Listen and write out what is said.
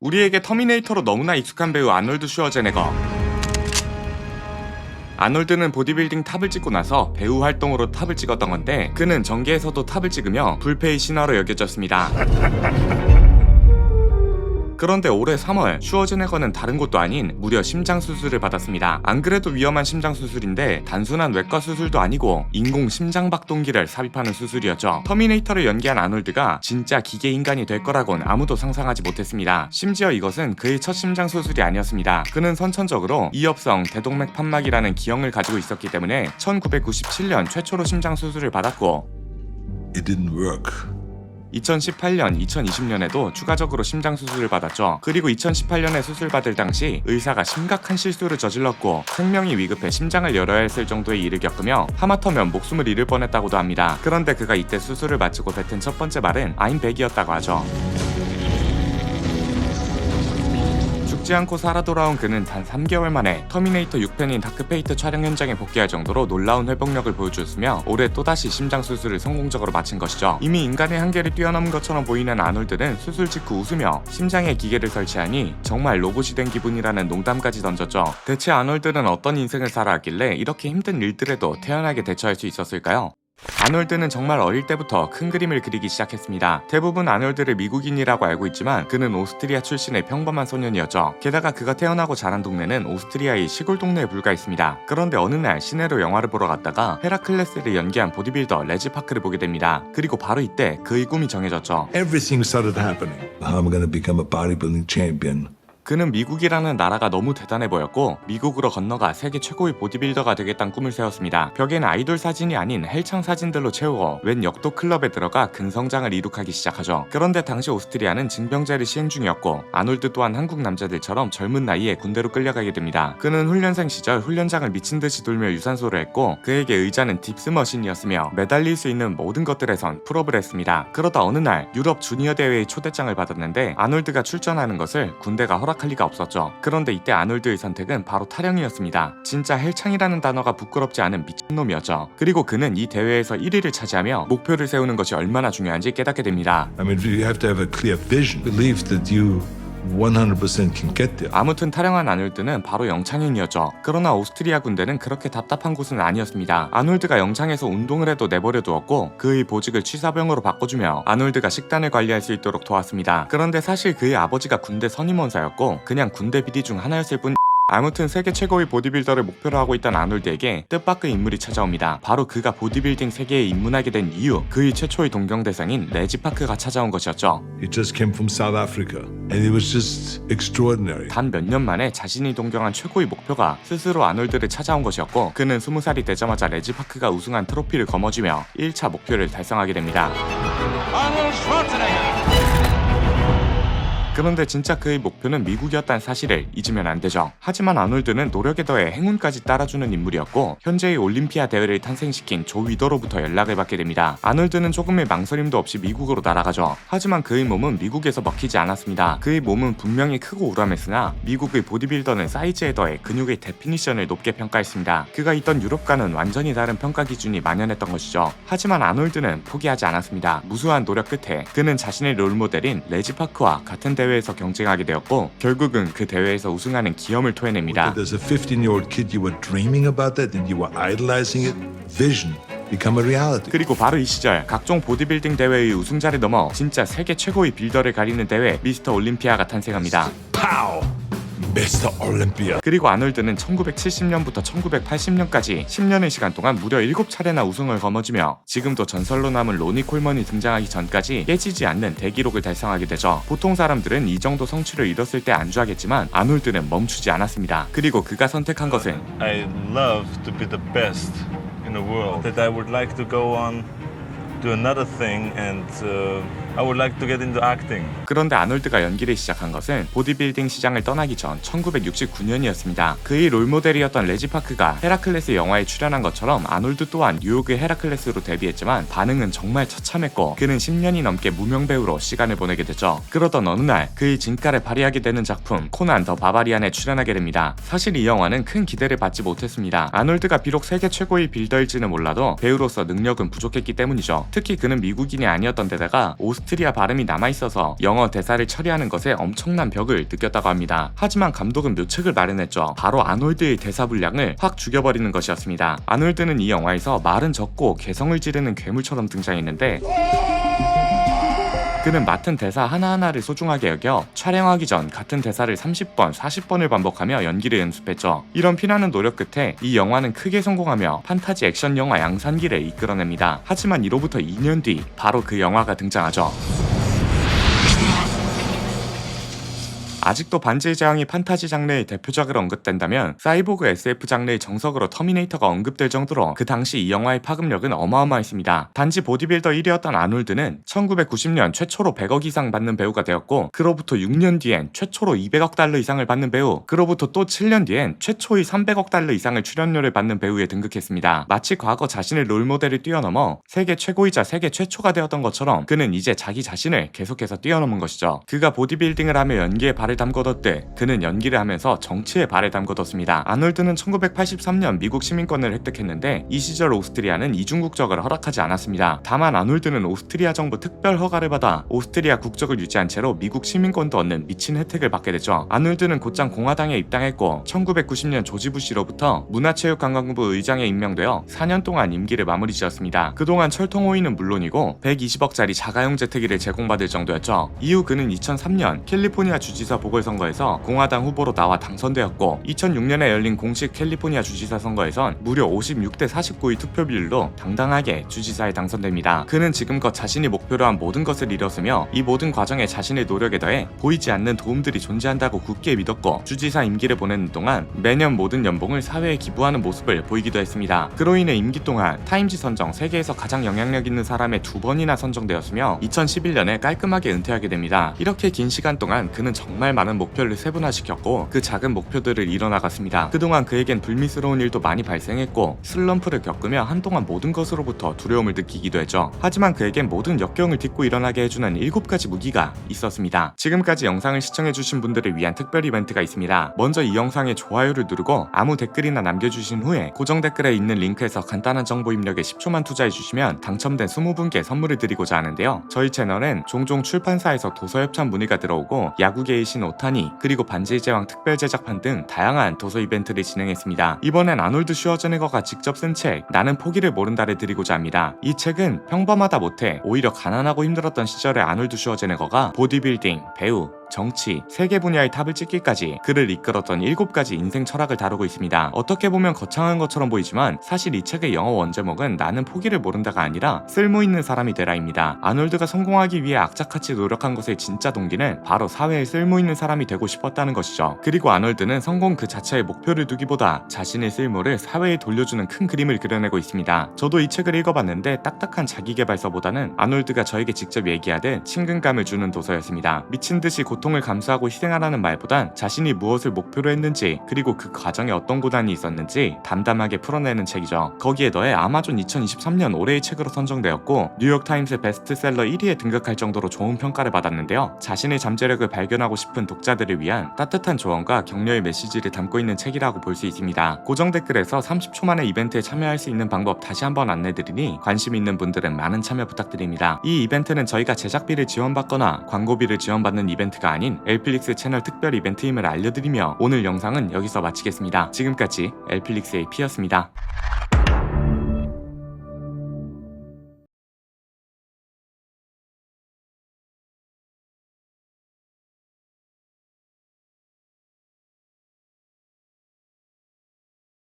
우리에게 터미네이터로 너무나 익숙한 배우 아놀드 슈어제네거. 아놀드는 보디빌딩 탑을 찍고 나서 배우 활동으로 탑을 찍었던 건데 그는 전계에서도 탑을 찍으며 불페의 신화로 여겨졌습니다. 그런데 올해 3월 슈어제네거는 다른 곳도 아닌 무려 심장 수술을 받았습니다. 안 그래도 위험한 심장 수술인데 단순한 외과 수술도 아니고 인공 심장 박동기를 삽입하는 수술이었죠. 터미네이터를 연기한 아놀드가 진짜 기계 인간이 될 거라곤 아무도 상상하지 못했습니다. 심지어 이것은 그의 첫 심장 수술이 아니었습니다. 그는 선천적으로 이엽성 대동맥 판막이라는 기형을 가지고 있었기 때문에 1997년 최초로 심장 수술을 받았고 It didn't work. 2018년, 2020년에도 추가적으로 심장 수술을 받았죠. 그리고 2018년에 수술 받을 당시 의사가 심각한 실수를 저질렀고 생명이 위급해 심장을 열어야 했을 정도의 일을 겪으며 하마터면 목숨을 잃을 뻔했다고도 합니다. 그런데 그가 이때 수술을 마치고 뱉은 첫 번째 말은 I'm back이었다고 하죠. 죽지 않고 살아 돌아온 그는 단 3개월 만에 터미네이터 6편인 다크페이트 촬영 현장에 복귀할 정도로 놀라운 회복력을 보여주었으며 올해 또다시 심장 수술을 성공적으로 마친 것이죠. 이미 인간의 한계를 뛰어넘은 것처럼 보이는 아놀드는 수술 직후 웃으며 심장에 기계를 설치하니 정말 로봇이 된 기분이라는 농담까지 던졌죠. 대체 아놀드는 어떤 인생을 살아왔길래 이렇게 힘든 일들에도 태연하게 대처할 수 있었을까요? 아놀드는 정말 어릴 때부터 큰 그림을 그리기 시작했습니다. 대부분 아놀드를 미국인이라고 알고 있지만 그는 오스트리아 출신의 평범한 소년이었죠. 게다가 그가 태어나고 자란 동네는 오스트리아의 시골 동네에 불과했습니다. 그런데 어느 날 시내로 영화를 보러 갔다가 헤라클레스를 연기한 보디빌더 레지 파크를 보게 됩니다. 그리고 바로 이때 그의 꿈이 정해졌죠. Everything started happening. I'm gonna become a bodybuilding champion. 그는 미국이라는 나라가 너무 대단해 보였고 미국으로 건너가 세계 최고의 보디빌더가 되겠다는 꿈을 세웠습니다. 벽에는 아이돌 사진이 아닌 헬창 사진들로 채우고 웬 역도 클럽에 들어가 근성장을 이룩하기 시작하죠. 그런데 당시 오스트리아는 징병제를 시행 중이었고 아놀드 또한 한국 남자들처럼 젊은 나이에 군대로 끌려가게 됩니다. 그는 훈련생 시절 훈련장을 미친 듯이 돌며 유산소를 했고 그에게 의자는 딥스 머신이었으며 매달릴 수 있는 모든 것들에선 풀업을 했습니다. 그러다 어느 날 유럽 주니어 대회의 초대장을 받았는데 아놀드가 출전하는 것을 군대가 허락 할 리가 없었죠. 그런데 이때 아놀드의 선택은 바로 타령이었습니다. 진짜 헬창이라는 단어가 부끄럽지 않은 미친놈이었죠. 그리고 그는 이 대회에서 1위를 차지하며 목표를 세우는 것이 얼마나 중요한지 깨닫게 됩니다. I mean, you have to have a clear vision, believe that you 100% can get there. 아무튼 타령한 아놀드는 바로 영창인이었죠. 그러나 오스트리아 군대는 그렇게 답답한 곳은 아니었습니다. 아놀드가 영창에서 운동을 해도 내버려 두었고 그의 보직을 취사병으로 바꿔주며 아놀드가 식단을 관리할 수 있도록 도왔습니다. 그런데 사실 그의 아버지가 군대 선임원사였고 그냥 군대 비리 중 하나였을 뿐 아무튼 세계 최고의 보디빌더를 목표로 하고 있던 아놀드에게 뜻밖의 인물이 찾아옵니다. 바로 그가 보디빌딩 세계에 입문하게 된 이유, 그의 최초의 동경 대상인 레지 파크가 찾아온 것이었죠. He just came from South Africa, and it was just extraordinary. 단몇 년 만에 자신이 동경한 최고의 목표가 스스로 아놀드를 찾아온 것이었고 그는 20살이 되자마자 레지 파크가 우승한 트로피를 거머쥐며 1차 목표를 달성하게 됩니다. 그런데 진짜 그의 목표는 미국이었다는 사실을 잊으면 안 되죠. 하지만 아놀드는 노력에 더해 행운까지 따라주는 인물이었고 현재의 올림피아 대회를 탄생시킨 조 위더로부터 연락을 받게 됩니다. 아놀드는 조금의 망설임도 없이 미국으로 날아가죠. 하지만 그의 몸은 미국에서 먹히지 않았습니다. 그의 몸은 분명히 크고 우람했으나 미국의 보디빌더는 사이즈에 더해 근육의 데피니션을 높게 평가했습니다. 그가 있던 유럽과는 완전히 다른 평가 기준이 만연했던 것이죠. 하지만 아놀드는 포기하지 않았습니다. 무수한 노력 끝에 그는 자신의 롤모델인 레지 파크와 같은 대회 에서 경쟁하게 되었고 결국은 그 대회에서 우승하는 기염을 토해냅니다. There's a 15-year-old kid you were dreaming about that, and you were idolizing it. Vision become a reality. 그리고 바로 이 시절 각종 보디빌딩 대회의 우승자를 넘어 진짜 세계 최고의 빌더를 가리는 대회 미스터 올림피아가 탄생합니다. Pow, Mr. Olympia. 그리고 아놀드는 1970년부터 1980년까지 10년의 시간 동안 무려 7차례나 우승을 거머쥐며 지금도 전설로 남은 로니 콜먼이 등장하기 전까지 깨지지 않는 대기록을 달성하게 되죠. 보통 사람들은 이 정도 성취를 이뤘을 때 안주하겠지만 아놀드는 멈추지 않았습니다. 그리고 그가 선택한 것은 I love to be the best in the world. That I would like to go on to another thing and uh, I would like to get into acting. 그런데 아놀드가 연기를 시작한 것은 보디빌딩 시장을 떠나기 전 1969년이었습니다. 그의 롤모델이었던 레지 파크가 헤라클레스 영화에 출연한 것처럼 아놀드 또한 뉴욕의 헤라클레스로 데뷔했지만 반응은 정말 처참했고 그는 10년이 넘게 무명 배우로 시간을 보내게 되죠. 그러던 어느 날 그의 진가를 발휘하게 되는 작품 코난 더 바바리안에 출연하게 됩니다. 사실 이 영화는 큰 기대를 받지 못했습니다. 아놀드가 비록 세계 최고의 빌더일지는 몰라도 배우로서 능력은 부족했기 때문이죠. 특히 그는 미국인이 아니었던 데다가 오스트리아 오스트리아 발음이 남아있어서 영어 대사를 처리하는 것에 엄청난 벽을 느꼈다고 합니다. 하지만 감독은 묘책을 마련했죠. 바로 아놀드의 대사 분량을 확 죽여버리는 것이었습니다. 아놀드는 이 영화에서 말은 적고 개성을 지르는 괴물처럼 등장했는데 그는 맡은 대사 하나하나를 소중하게 여겨 촬영하기 전 같은 대사를 30번, 40번을 반복하며 연기를 연습했죠. 이런 피나는 노력 끝에 이 영화는 크게 성공하며 판타지 액션 영화 양산기를 이끌어냅니다. 하지만 이로부터 2년 뒤 바로 그 영화가 등장하죠. 아직도 반지의 제왕이 판타지 장르의 대표작으로 언급된다면 사이보그 SF 장르의 정석으로 터미네이터가 언급될 정도로 그 당시 이 영화의 파급력은 어마어마했습니다. 단지 보디빌더 1위였던 아놀드는 1990년 최초로 100억 이상 받는 배우가 되었고 그로부터 6년 뒤엔 최초로 200억 달러 이상을 받는 배우 그로부터 또 7년 뒤엔 최초의 300억 달러 이상을 출연료를 받는 배우에 등극했습니다. 마치 과거 자신의 롤모델을 뛰어넘어 세계 최고이자 세계 최초가 되었던 것처럼 그는 이제 자기 자신을 계속해서 뛰어넘은 것이죠. 그가 보디빌딩을 하며 연기에 발을 담궈뒀대 그는 연기를 하면서 정치에 발을 담궈뒀습니다. 아놀드는 1983년 미국 시민권을 획득했는데 이 시절 오스트리아는 이중 국적을 허락하지 않았습니다. 다만 아놀드는 오스트리아 정부 특별 허가를 받아 오스트리아 국적을 유지한 채로 미국 시민권도 얻는 미친 혜택을 받게 되죠. 아놀드는 곧장 공화당에 입당했고 1990년 조지 부시로부터 문화체육관광부 의장에 임명되어 4년 동안 임기를 마무리 지었습니다. 그동안 철통 호의는 물론이고 120억짜리 자가용 재택기를 제공받을 정도였죠. 이후 그는 2003년 캘리포니아 주지사 보궐선거에서 공화당 후보로 나와 당선되었고 2006년에 열린 공식 캘리포니아 주지사 선거에선 무려 56대 49의 투표 비율로 당당하게 주지사에 당선됩니다. 그는 지금껏 자신이 목표로 한 모든 것을 이뤘으며 이 모든 과정에 자신의 노력에 더해 보이지 않는 도움들이 존재한다고 굳게 믿었고 주지사 임기를 보내는 동안 매년 모든 연봉을 사회에 기부하는 모습을 보이기도 했습니다. 그로 인해 임기 동안 타임지 선정 세계에서 가장 영향력 있는 사람에 두 번이나 선정되었으며 2011년에 깔끔하게 은퇴하게 됩니다. 이렇게 긴 시간 동안 그는 정말 많은 목표를 세분화시켰고 그 작은 목표들을 이뤄나갔습니다. 그동안 그에겐 불미스러운 일도 많이 발생했고 슬럼프를 겪으며 한동안 모든 것으로부터 두려움을 느끼기도 했죠. 하지만 그에겐 모든 역경을 딛고 일어나게 해주는 7가지 무기가 있었습니다. 지금까지 영상을 시청해주신 분들을 위한 특별 이벤트가 있습니다. 먼저 이 영상에 좋아요를 누르고 아무 댓글이나 남겨주신 후에 고정 댓글에 있는 링크에서 간단한 정보 입력에 10초만 투자해주시면 당첨된 20분께 선물을 드리고자 하는데요. 저희 채널은 종종 출판사에서 도서 협찬 문의가 들어오고 야구계의 신 오타니 그리고 반지의 제왕 특별 제작판 등 다양한 도서 이벤트를 진행했습니다. 이번엔 아놀드 슈어제네거가 직접 쓴 책 나는 포기를 모른다를 드리고자 합니다. 이 책은 평범하다 못해 오히려 가난하고 힘들었던 시절의 아놀드 슈어제네거가 보디빌딩, 배우, 정치, 세계 분야의 탑을 찍기까지 그를 이끌었던 7가지 인생 철학을 다루고 있습니다. 어떻게 보면 거창한 것처럼 보이지만 사실 이 책의 영어 원제목은 나는 포기를 모른다가 아니라 쓸모 있는 사람이 되라입니다. 아놀드가 성공하기 위해 악착같이 노력한 것의 진짜 동기는 바로 사회에 쓸모 있는 사람이 되고 싶었다는 것이죠. 그리고 아놀드는 성공 그 자체의 목표를 두기보다 자신의 쓸모를 사회에 돌려주는 큰 그림을 그려내고 있습니다. 저도 이 책을 읽어봤는데 딱딱한 자기개발서보다는 아놀드가 저에게 직접 얘기하듯 친근감을 주는 도서였습니다. 미친 듯이 고 통을 감수하고 희생하라는 말보단 자신이 무엇을 목표로 했는지 그리고 그 과정에 어떤 고단이 있었는지 담담하게 풀어내는 책이죠. 거기에 더해 아마존 2023년 올해의 책으로 선정되었고 뉴욕타임스 베스트셀러 1위에 등극할 정도로 좋은 평가를 받았는데요. 자신의 잠재력을 발견하고 싶은 독자들을 위한 따뜻한 조언과 격려의 메시지를 담고 있는 책이라고 볼 수 있습니다. 고정 댓글에서 30초 만에 이벤트에 참여할 수 있는 방법 다시 한번 안내드리니 관심 있는 분들은 많은 참여 부탁드립니다. 이 이벤트는 저희가 제작비를 지원받거나 광고비를 지원받는 이벤트가 아닌 엘플릭스 채널 특별 이벤트임을 알려드리며 오늘 영상은 여기서 마치겠습니다. 지금까지 엘플릭스의 피였습니다.